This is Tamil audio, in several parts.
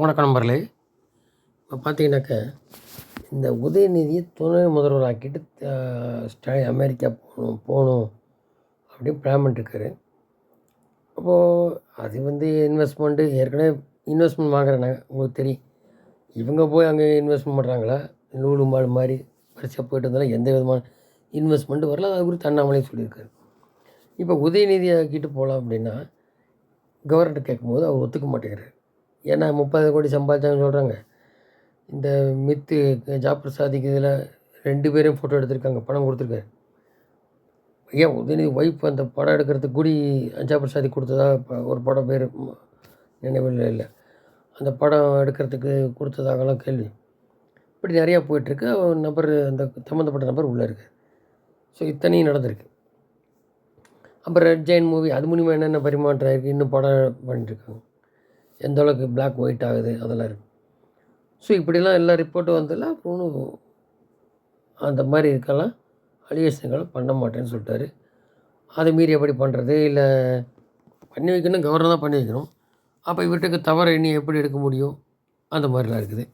வணக்கம் நண்பர்களே. இப்போ பார்த்தீங்கன்னாக்க இந்த உதயநிதியை துணை முதல்வர் ஆக்கிட்டு ஸ்டாலின் அமெரிக்கா போகணும் போகணும் அப்படின்னு பிளான் பண்ணிட்டுருக்காரு. அப்போது அது வந்து இன்வெஸ்ட்மெண்ட்டு ஏற்கனவே இன்வெஸ்ட்மெண்ட் வாங்குறேன் உங்களுக்கு தெரியும். இவங்க போய் அங்கே இன்வெஸ்ட்மெண்ட் பண்ணுறாங்களா லூலு மாடு மாதிரி வரிசையாக போயிட்டு இருந்தாலும் எந்த விதமான இன்வெஸ்ட்மெண்ட் வரல. அது குறித்து அண்ணாமலையும் சொல்லியிருக்காரு. இப்போ உதயநிதி ஆக்கிட்டு போகலாம் அப்படின்னா கவர்னர் கேட்கும்போது அவர் ஒத்துக்க மாட்டேங்கிறார். ஏன்னா முப்பது கோடி சம்பாதிச்சாங்கன்னு சொல்கிறாங்க இந்த மித்து ஜாப்பர் சாதிக்கு இதில் ரெண்டு பேரும் ஃபோட்டோ எடுத்திருக்காங்க பணம் கொடுத்துருக்காரு. ஏன் உதயநிதி ஒய்ஃப் அந்த படம் எடுக்கிறதுக்கு கூடி ஜாப்பர் சாதி கொடுத்ததா ஒரு படம் பேர் நினைவில் இல்லை. அந்த படம் எடுக்கிறதுக்கு கொடுத்ததாகலாம் கேள்வி. இப்படி நிறையா போயிட்டுருக்கு. ஒரு நபர் அந்த சம்மந்தப்பட்ட நபர் உள்ளே இருக்கு. ஸோ இத்தனையும் நடந்திருக்கு. அப்புறம் ரெட் ஜெயின் மூவி அது மூலிமா என்னென்ன பரிமாற்றம் இருக்குது இன்னும் படம் பண்ணிட்டுருக்காங்க. எந்த அளவுக்கு பிளாக் ஒயிட் ஆகுது அதெல்லாம் இருக்குது ஸோ இப்படிலாம் எல்லா ரிப்போர்ட்டும் வந்ததில்ல அப்புறம் அந்த மாதிரி இருக்கலாம். அலிகேஷன்களை பண்ண மாட்டேன்னு சொல்லிட்டாரு. அதை மீறி எப்படி பண்ணுறது இல்லை பண்ணி வைக்கணும் கவர்னர் தான் பண்ணி வைக்கணும். அப்போ இவர்கிட்ட தவற எண்ணி எப்படி எடுக்க முடியும்? அந்த மாதிரிலாம் இருக்குது.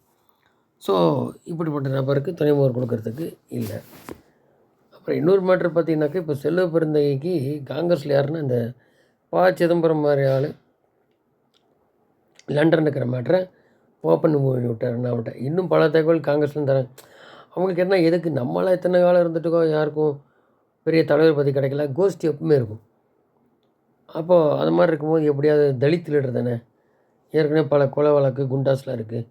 ஸோ இப்படிப்பட்ட நபருக்கு துணைமுகர் கொடுக்கறதுக்கு இல்லை. அப்புறம் இன்னொரு மேட்ரு பார்த்தீங்கன்னாக்கா இப்போ செல்வ பெருந்தகைக்கு காங்கிரஸில் யாருன்னா இந்த ப சிதம்பரம் மாதிரி ஆள் லண்டன் இருக்கிற மேட்ரை ஓப்பன் பண்ணி விட்டார். அண்ணாவிட்ட இன்னும் பல தகவல் காங்கிரஸ்லேருந்து தராங்க அவங்களுக்கு என்ன எதுக்கு? நம்மளாம் எத்தனை காலம் இருந்துட்டுக்கோ யாருக்கும் பெரிய தலைவர் பதவி கிடைக்கல. கோஷ்டி எப்பவுமே இருக்கும். அப்போது அது மாதிரி இருக்கும்போது எப்படியாவது தலித் லீடர் தானே? ஏற்கனவே பல கொலை வழக்கு குண்டாஸ்லாம் இருக்குது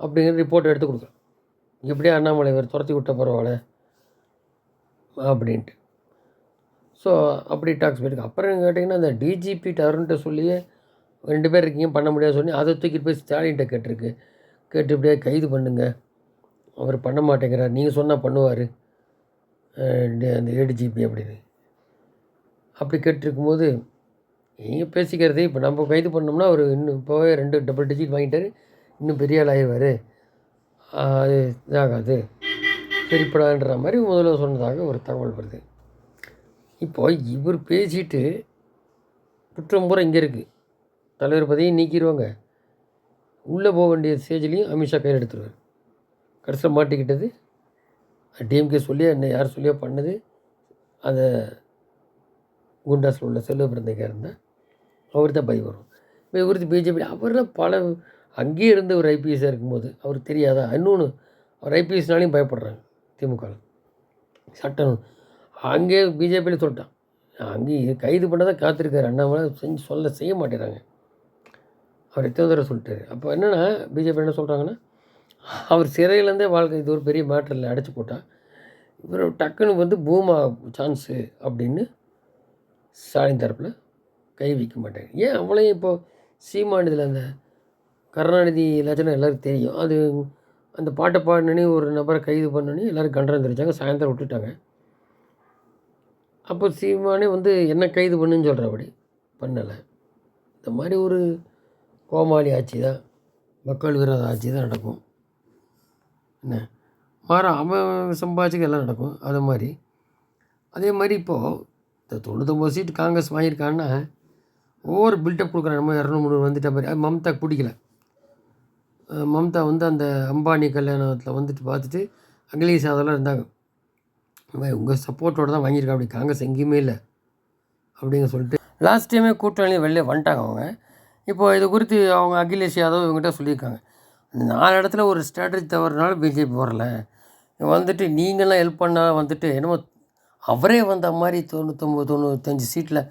அப்படிங்கிற ரிப்போர்ட் எடுத்து கொடுக்கலாம் எப்படியா அண்ணாமலை இவர் துரத்தி விட்ட பரவாயில்ல அப்படின்ட்டு. ஸோ அப்படி டாக்ஸ் போயிருக்கு. அப்புறம் கேட்டிங்கன்னா அந்த டிஜிபி டருன்ட்டு சொல்லியே ரெண்டு பேர் இருக்கீங்க பண்ண முடியாது சொல்லி அதை தூக்கிட்டு போய் ஸ்டாலின்கிட்ட கேட்டிருக்கு. கேட்டு இப்படியே கைது பண்ணுங்க. அவர் பண்ண மாட்டேங்கிறார். நீங்கள் சொன்னால் பண்ணுவார். அந்த ஏடிஜிபி அப்படின்னு. அப்படி கேட்டிருக்கும்போது நீங்கள் பேசிக்கிறது இப்போ நம்ம கைது பண்ணோம்னா அவர் இன்னும் இப்போவே ரெண்டு டபுள் டிஜிட் வாங்கிட்டார். இன்னும் பெரிய ஆள் ஆயிடுவார். அது இதாகாது. சரிப்படான்ற மாதிரி முதல்ல சொன்னதாக ஒரு தகவல் வருது. இப்போ இவர் பேசிட்டு குற்றம் பூரா இங்கே இருக்குது தலைவர் பதவியும் நீக்கிடுவாங்க. உள்ளே போக வேண்டிய ஸ்டேஜ்லேயும் அமித்ஷா கையில் எடுத்துருவார். கடைசியில் மாட்டிக்கிட்டது. டிஎம்கே சொல்லியா என்ன யார் சொல்லியோ பண்ணது. அந்த குண்டாஸில் உள்ள செல்வ பிறந்தக்கா இருந்தால் அவர் தான் பை வரும். இப்போ இவருக்கு பிஜேபி அவர்லாம் பல அங்கேயே இருந்த ஒரு ஐபிஎஸ்ஸாக இருக்கும்போது அவர் தெரியாதா? இன்னொன்று அவர் ஐபிஎஸ்னாலையும் பயப்படுறாங்க திமுக சட்டம் அங்கேயே பிஜேபியில் சொல்லிட்டான். அங்கேயே கைது பண்ண தான் காத்திருக்காரு. அண்ணாமலை செஞ்சு சொல்ல செய்ய மாட்டேறாங்க. அவர் எத்தனை தடவை சொல்லிட்டாரு. அப்போ என்னென்னா பிஜேபி என்ன சொல்கிறாங்கன்னா அவர் சிறையிலேருந்தே வாழ்க்கை இது ஒரு பெரிய மேட்டரில் அடைச்சி போட்டால் இவர் டக்குன்னு வந்து பூமா சான்ஸு அப்படின்னு ஸ்டாலின் தரப்பில் கை வைக்க மாட்டாங்க ஏன் அவளையும் இப்போது சீமானதில் அந்த கருணாநிதி லட்சணம் எல்லாருக்கும் தெரியும். அது அந்த பாட்டை பாடினே ஒரு நபரை கைது பண்ணனே எல்லோரும் கண்டனம் தெரிஞ்சாங்க சாயந்தரம் விட்டுட்டாங்க. அப்போ சீமானே வந்து என்ன கைது பண்ணுன்னு சொல்கிறபடி பண்ணலை. இந்த மாதிரி ஒரு கோமாளி ஆட்சி தான் மக்கள் விரோத ஆட்சி தான் நடக்கும். என்ன? மாற அவன் சம்பாதிச்சுக்க எல்லாம் நடக்கும் அது மாதிரி. அதே மாதிரி இப்போது இந்த தொண்ணூத்தொம்பது சீட் காங்கிரஸ் வாங்கியிருக்காங்கன்னா ஒவ்வொரு பில்டப் கொடுக்குறாங்க. நம்ம இரநூறு முந்நூறு வந்துட்ட மாதிரி. அது மம்தா பிடிக்கல. மம்தா வந்து அந்த அம்பானி கல்யாணத்தில் வந்துட்டு பார்த்துட்டு அகிலேஷ் அதெல்லாம் இருந்தாங்க. உங்கள் சப்போர்ட்டோட தான் வாங்கியிருக்கா அப்படி. காங்கிரஸ் எங்கேயுமே இல்லை. அப்படிங்க சொல்லிட்டு லாஸ்ட் டைமே கூட்டணி வெளியே வந்துட்டாங்க அவங்க. இப்போ இது குறித்து அவங்க அகிலேஷ் யாதவ் இவங்ககிட்ட சொல்லியிருக்காங்க. நாலு இடத்துல ஒரு ஸ்ட்ராட்டஜி தவறுனால பிஜேபி வரல வந்துட்டு நீங்களாம் ஹெல்ப் பண்ணால் வந்துட்டு என்னமோ அவரே வந்த மாதிரி தொண்ணூத்தொம்பது தொண்ணூத்தஞ்சு சீட்டில்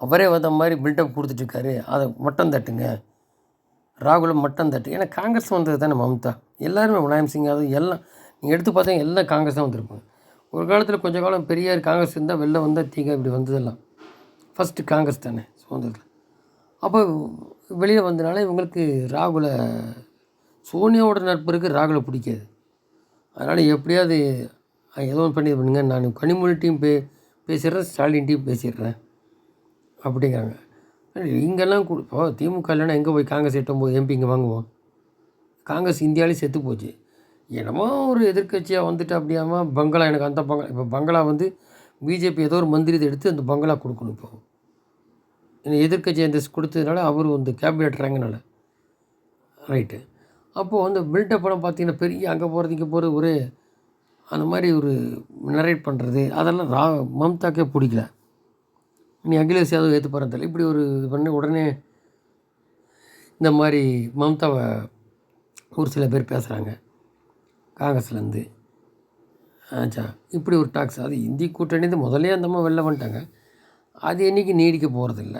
அவரே வந்த மாதிரி பில்டப் கொடுத்துட்ருக்காரு அதை மட்டம் தட்டுங்க. ராகுலை மட்டம் தட்டு. ஏன்னா காங்கிரஸ் வந்தது தானே மம்தா. எல்லாருமே முலாயம் சிங் யாதவ் எல்லாம் நீங்கள் எடுத்து பார்த்தா எல்லாம் காங்கிரஸ் தான் வந்திருப்பாங்க. ஒரு காலத்தில் கொஞ்சம் காலம் பெரியார் காங்கிரஸ் இருந்தால் வெளில வந்தால் தீங்க இப்படி வந்ததெல்லாம். ஃபஸ்ட்டு காங்கிரஸ் தானே சுதந்திரத்தில். அப்போ வெளியில் வந்தனால இவங்களுக்கு ராகுலை சோனியாவோட நட்பு இருக்குது ராகுலை பிடிக்காது. அதனால் எப்படியாவது ஏதோ ஒன்று பண்ணி இது பண்ணுங்க நான் கனிமொழிட்டையும் பே பேசிடுறேன் ஸ்டாலின்ட்டையும் பேசிடுறேன் அப்படிங்கிறாங்க. இங்கெல்லாம் இப்போ திமுக இல்லைன்னா எங்கே போய் காங்கிரஸ் எட்டும் போது எம்பி இங்கே வாங்குவோம்? காங்கிரஸ் இந்தியாவிலே செத்து போச்சு. என்னமோ ஒரு எதிர்க்கட்சியாக வந்துட்டு அப்படியாம பங்களா எனக்கு அந்த பங்களா இப்போ பங்களா வந்து பிஜேபி ஏதோ ஒரு மந்திரி எடுத்து அந்த பங்களா கொடுக்கணும் இப்போ. எதிர்கட்சி அந்த கொடுத்ததுனால அவர் வந்து கேபினட் ரேங்கினால ரைட்டு அப்போது அந்த பில்டப் படம் பார்த்தீங்கன்னா பெரிய அங்கே போகிறது இங்கே போகிறது ஒரு அந்த மாதிரி ஒரு நரேட் பண்ணுறது அதெல்லாம் ரா மம்தாக்கே பிடிக்கல. நீ அகிலேஷ் யாதவ் ஏற்று தெரியல இப்படி ஒரு இது பண்ணி உடனே இந்த மாதிரி மம்தாவை ஒரு சில பேர் பேசுகிறாங்க காங்கிரஸ்லேருந்து. ஆச்சா இப்படி ஒரு டாக்ஸ் அது இந்தி கூட்டணி முதலே அந்த அம்மா வெளில வந்துட்டாங்க. அது என்றைக்கு நீடிக்க போகிறதில்ல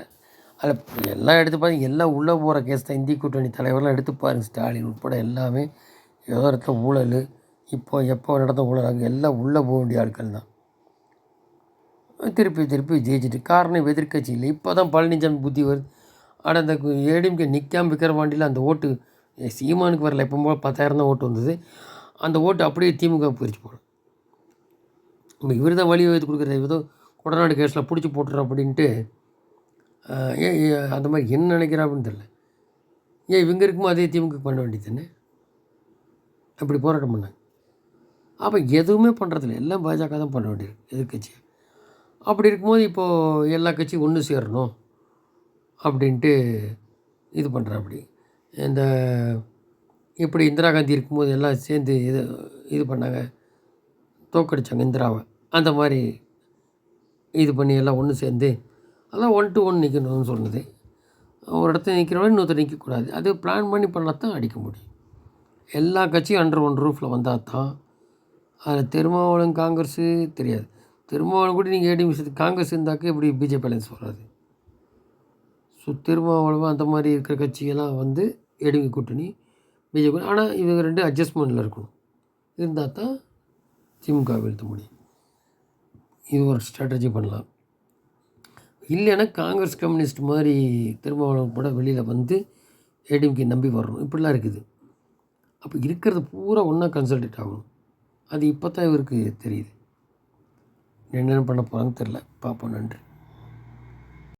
அதில் எல்லாம் எடுத்து பாருங்க எல்லாம் உள்ளே போகிற கேஸ் தான். இந்தி கூட்டணி தலைவர்லாம் எடுத்து பாருங்க ஸ்டாலின் உட்பட எல்லாமே. ஏதோ இடத்துல ஊழல் இப்போ எப்போ நடந்த ஊழல் அங்கே எல்லாம் உள்ளே போக வேண்டிய ஆட்கள் தான். திருப்பி திருப்பி ஜெயிச்சிட்டு காரணம் எதிர்கட்சி இல்லை. இப்போ தான் பழனிசாமி புத்தி வருது. ஆனால் அந்த ஏடிஎம்கே நிற்காம விக்கிரவாண்டியில் அந்த ஓட்டு சீமானுக்கு வரல. எப்போ போல் பத்தாயிரம் தான் ஓட்டு வந்தது. அந்த ஓட்டு அப்படியே திமுக பிரித்து போடும் இப்போ இவர் தான் வழி வைத்து கொடுக்குறது ஏதோ கொடநாடு கேஸில் பிடிச்சி போட்டுறோம் அப்படின்ட்டு ஏன் அந்த மாதிரி என்ன நினைக்கிறா அப்படின்னு ஏன் இவங்க இருக்குமோ அதே திமுக பண்ண வேண்டியது தானே? அப்படி போராட்டம் பண்ணாங்க. அப்போ எதுவுமே பண்ணுறதில்ல எல்லாம் பாஜக தான் பண்ண வேண்டியிருக்கு எதிர்கட்சி அப்படி இருக்கும்போது இப்போது எல்லா கட்சியும் ஒன்று சேரணும் அப்படின்ட்டு இது பண்ணுறேன் அப்படி. இந்த இப்படி இந்திரா காந்தி இருக்கும்போது எல்லாம் சேர்ந்து இது இது பண்ணாங்க. தோக்கடிச்சாங்க இந்திராவை. அந்த மாதிரி இது பண்ணி எல்லாம் ஒன்று சேர்ந்து அதெல்லாம் ஒன் டு ஒன் நிற்கணும்னு சொன்னது. ஒரு இடத்துல நிற்கிறவங்க இன்னொருத்தர் நிற்கக்கூடாது அது பிளான் பண்ணி பண்ணால் தான் அடிக்க முடியும். எல்லா கட்சியும் அண்டர் ஒன் ரூஃபில் வந்தால் தான் அதில் திருமாவளம் காங்கிரஸு தெரியாது. திருமாவளம் கூட நீங்கள் ஏடி காங்கிரஸ் இருந்தாக்க எப்படி பிஜேபி அலையன்ஸ் வராது ஸோ திருமாவளவன் அந்த மாதிரி இருக்கிற கட்சியெல்லாம் வந்து ஏடிவி கூட்டணி பிஜேபி ஆனால் இவங்க ரெண்டு அட்ஜஸ்ட்மெண்ட்டில் இருக்கணும். இருந்தால் தான் திமுக வீழ்த்த முடியும். இது ஒரு ஸ்ட்ராட்டஜி பண்ணலாம். இல்லைன்னா காங்கிரஸ் கம்யூனிஸ்ட் மாதிரி திருமாவளவன் கூட வெளியில் வந்து ஏடிஎம்கே நம்பி வரணும். இப்படிலாம் இருக்குது. அப்போ இருக்கிறது பூரா ஒன்றா கன்சல்டேட் ஆகணும். அது இப்போ தான் இவருக்கு தெரியுது. என்னென்ன பண்ண போகிறாங்கன்னு தெரில பார்ப்போம். நன்றி.